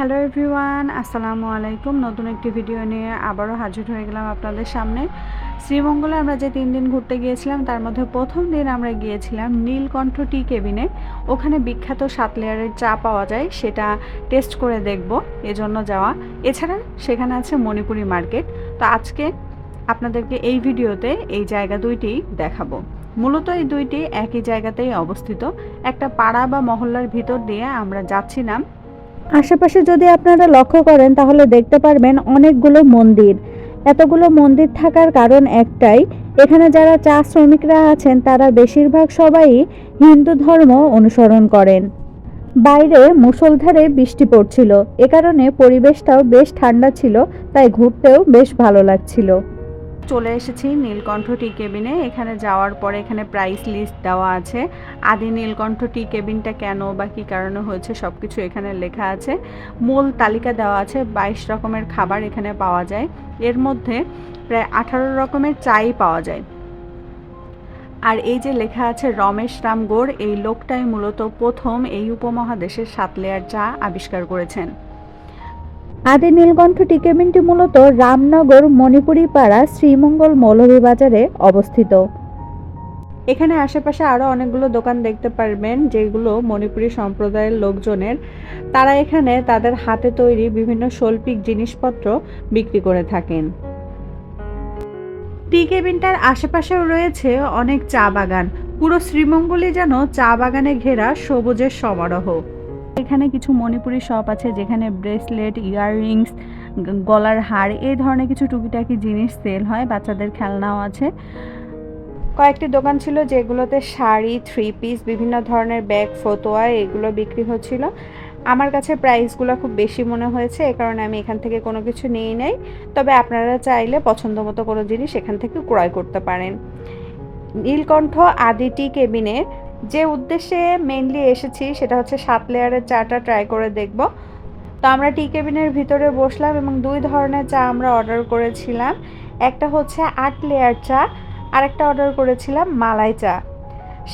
Hello everyone, আসসালামু আলাইকুম। নতুন একটি ভিডিও নিয়ে আবারও হাজির হয়ে গেলাম আপনাদের সামনে। শ্রীমঙ্গলে আমরা যে তিন দিন ঘুরতে গিয়েছিলাম, তার মধ্যে প্রথম দিন আমরা গিয়েছিলাম নীলকণ্ঠ টি কেবিনে। ওখানে বিখ্যাত সাত লেয়ারের চা পাওয়া যায়, সেটা টেস্ট করে দেখব এজন্য যাওয়া। এছাড়া সেখানে আছে মণিপুরি মার্কেট। তো আজকে আপনাদেরকে এই ভিডিওতে এই জায়গা দুইটি দেখাবো। মূলত এই দুইটি একই জায়গাতেই অবস্থিত। একটা পাড়া বা মহল্লার ভিতর দিয়ে আমরা যাচ্ছিলাম আশেপাশে যদি আপনারা লক্ষ্য করেন, তাহলে দেখতে পারবেন অনেকগুলো মন্দির। এতগুলো মন্দির থাকার কারণ একটাই, এখানে যারা চা শ্রমিকরা আছেন, তারা বেশিরভাগ সবাই হিন্দু ধর্ম অনুসরণ করেন। বাইরে মুষলধারে বৃষ্টি পড়ছিল। এ কারণে পরিবেশটাও বেশ ঠান্ডা ছিল, তাই ঘুরতেও বেশ ভালো লাগছিল। চলে এসেছি নীলকণ্ঠ টি কেবিনে। এখানে যাওয়ার পরে এখানে প্রাইস লিস্ট দেওয়া আছে। আদি নীলকণ্ঠ টি কেবিনটা কেন বা কী কারণে হয়েছে সব কিছু এখানে লেখা আছে। মূল তালিকা দেওয়া আছে, বাইশ রকমের খাবার এখানে পাওয়া যায়। এর মধ্যে প্রায় আঠারো রকমের চাই পাওয়া যায়। আর এই যে লেখা আছে রমেশ রামগড়, এই লোকটাই মূলত প্রথম এই উপমহাদেশের সাতলেয়ার চা আবিষ্কার করেছেন। আদি নীলকণ্ঠ টিকেবিনটি মূলত রামনগর মণিপুরি পাড়া শ্রীমঙ্গল মৌলভীবাজারে অবস্থিত। এখানে আশেপাশে আরও অনেকগুলো দোকান দেখতে পারবেন, যেগুলো মণিপুরী সম্প্রদায়ের লোকজনের। তারা এখানে তাদের হাতে তৈরি বিভিন্ন শৈল্পিক জিনিসপত্র বিক্রি করে থাকেন। টি কেবিনটার আশেপাশেও রয়েছে অনেক চা বাগান। পুরো শ্রীমঙ্গলে যেন চা বাগানে ঘেরা সবুজের সমারোহ। এখানে কিছু মণিপুরি শপ আছে যেখানে ব্রেসলেট ইয়াররিংস গলার হার, এই ধরনের কিছু টুকিটাকি জিনিস সেল হয়, বাচ্চাদের খেলনাও আছে। কয়েকটি দোকান ছিল যেগুলোতে শাড়ি থ্রি পিস বিভিন্ন ধরনের ব্যাগ ফতোয়া, এগুলো বিক্রি হচ্ছিল। আমার কাছে প্রাইসগুলো খুব বেশি মনে হয়েছে, এ কারণে আমি এখান থেকে কোনো কিছু নিই নাই। তবে আপনারা চাইলে পছন্দ মতো কোনো জিনিস এখান থেকে ক্রয় করতে পারেন। নীলকণ্ঠ আদিটি কেবিনের যে উদ্দেশ্যে মেনলি এসেছি সেটা হচ্ছে সাত লেয়ারের চাটা ট্রাই করে দেখব। তো আমরা টি কেবিনের ভিতরে বসলাম এবং দুই ধরনের চা আমরা অর্ডার করেছিলাম। একটা হচ্ছে আট লেয়ার চা, আরেকটা অর্ডার করেছিলাম মালাই চা।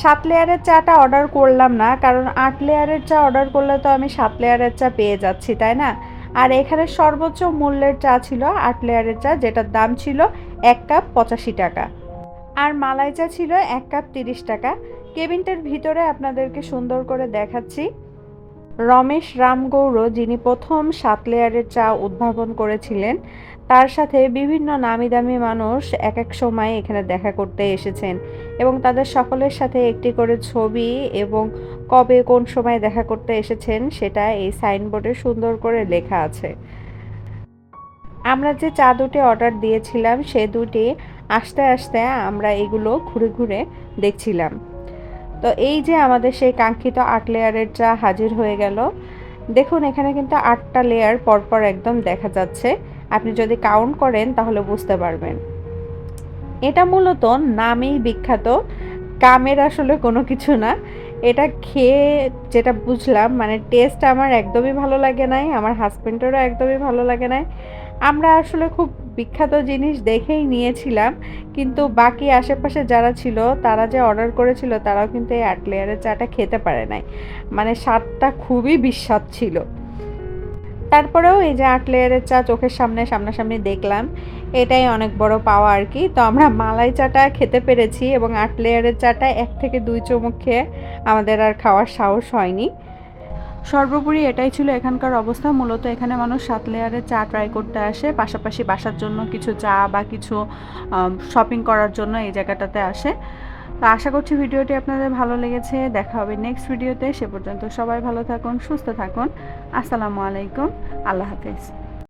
সাত লেয়ারের চাটা অর্ডার করলাম না, কারণ আট লেয়ারের চা অর্ডার করলে তো আমি সাত লেয়ারের চা পেয়ে যাচ্ছি, তাই না? আর এখানে সর্বোচ্চ মূল্যের চা ছিল আট লেয়ারের চা, যেটার দাম ছিল এক কাপ পঁচাশি টাকা। আর মালাই চা ছিল এক কাপ তিরিশ টাকা। কেবিনটার ভিতরে আপনাদেরকে সুন্দর করে দেখাচ্ছি। রমেশ রামগৌড়, যিনি প্রথম সাত লেয়ারের চা উদ্ভাবন করেছিলেন, তার সাথে বিভিন্ন নামি দামি মানুষ এক এক সময় এখানে দেখা করতে এসেছেন এবং তাদের সকলের সাথে একটি করে ছবি এবং কবে কোন সময় দেখা করতে এসেছেন সেটা এই সাইনবোর্ডে সুন্দর করে লেখা আছে। আমরা যে চা দুটি অর্ডার দিয়েছিলাম, সে দুটি আস্তে আস্তে আমরা এগুলো ঘুরে ঘুরে দেখছিলাম। তো এই যে আমাদের সেই কাঙ্ক্ষিত আট লেয়ারের চা হাজির হয়ে গেল, দেখুন এখানে কিন্তু আটটা লেয়ার পরপর একদম দেখা যাচ্ছে। আপনি যদি কাউন্ট করেন তাহলে বুঝতে পারবেন। এটা মূলত নামেই বিখ্যাত, কামের আসলে কোনো কিছু না। এটা খেয়ে যেটা বুঝলাম মানে টেস্ট আমার একদমই ভালো লাগে নাই, আমার হাজব্যান্ডেরও একদমই ভালো লাগে নাই। আমরা আসলে খুব বিখ্যাত জিনিস দেখেই নিয়েছিলাম, কিন্তু বাকি আশেপাশে যারা ছিল, তারা যে অর্ডার করেছিল, তারাও কিন্তু এই আট লেয়ারের চাটা খেতে পারে নাই। মানে স্বাদটা খুবই বিস্বাদ ছিল। তারপরেও এই যে আট লেয়ারের চা চোখের সামনে সামনাসামনি দেখলাম, এটাই অনেক বড় পাওয়া আর কি। তো আমরা মালাই চাটা খেতে পেরেছি এবং আট লেয়ারের চাটা এক থেকে দুই চুমুক খেয়ে আমাদের আর খাওয়ার সাহস হয়নি। সর্বোপরি এটাই ছিল এখানকার অবস্থা। মূলত এখানে মানুষ সাত লেয়ারে চা ট্রাই করতে আসে, পাশাপাশি বাসার জন্য কিছু চা বা কিছু শপিং করার জন্য এই জায়গাটাতে আসে। তো আশা করছি ভিডিওটি আপনাদের ভালো লেগেছে। দেখা হবে নেক্সট ভিডিওতে সে পর্যন্ত সবাই ভালো থাকুন, সুস্থ থাকুন। আসসালামু আলাইকুম। আল্লাহ হাফেজ।